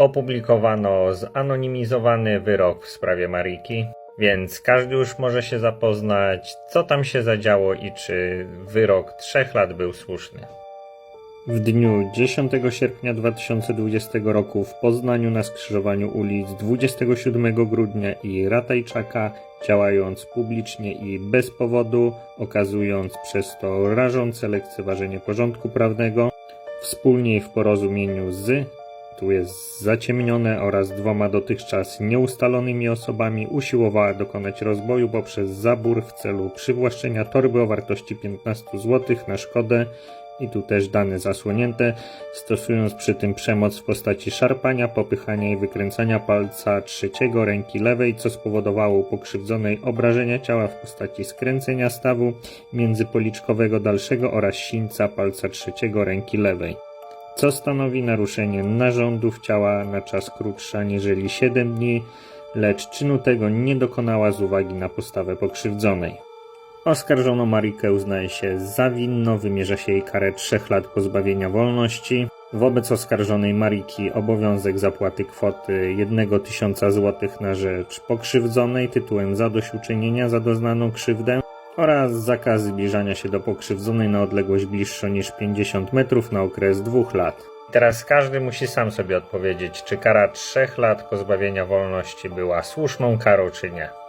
Opublikowano zanonimizowany wyrok w sprawie Mariki, więc każdy już może się zapoznać, co tam się zadziało i czy wyrok trzech lat był słuszny. W dniu 10 sierpnia 2020 roku w Poznaniu na skrzyżowaniu ulic 27 grudnia i Ratajczaka, działając publicznie i bez powodu, okazując przez to rażące lekceważenie porządku prawnego, wspólnie w porozumieniu z, tu jest zaciemnione, oraz dwoma dotychczas nieustalonymi osobami usiłowała dokonać rozboju poprzez zabór w celu przywłaszczenia torby o wartości 15 zł na szkodę. I tu też dane zasłonięte, stosując przy tym przemoc w postaci szarpania, popychania i wykręcania palca trzeciego ręki lewej, co spowodowało pokrzywdzonej obrażenia ciała w postaci skręcenia stawu międzypoliczkowego dalszego oraz sińca palca trzeciego ręki lewej, co stanowi naruszenie narządów ciała na czas krótszy aniżeli 7 dni, lecz czynu tego nie dokonała z uwagi na postawę pokrzywdzonej. Oskarżoną Marikę uznaje się za winną, wymierza się jej karę 3 lat pozbawienia wolności. Wobec oskarżonej Mariki obowiązek zapłaty kwoty 1 tysiąca złotych na rzecz pokrzywdzonej tytułem zadośćuczynienia za doznaną krzywdę oraz zakaz zbliżania się do pokrzywdzonej na odległość bliższą niż 50 metrów na okres 2 lat. Teraz każdy musi sam sobie odpowiedzieć, czy kara 3 lat pozbawienia wolności była słuszną karą, czy nie.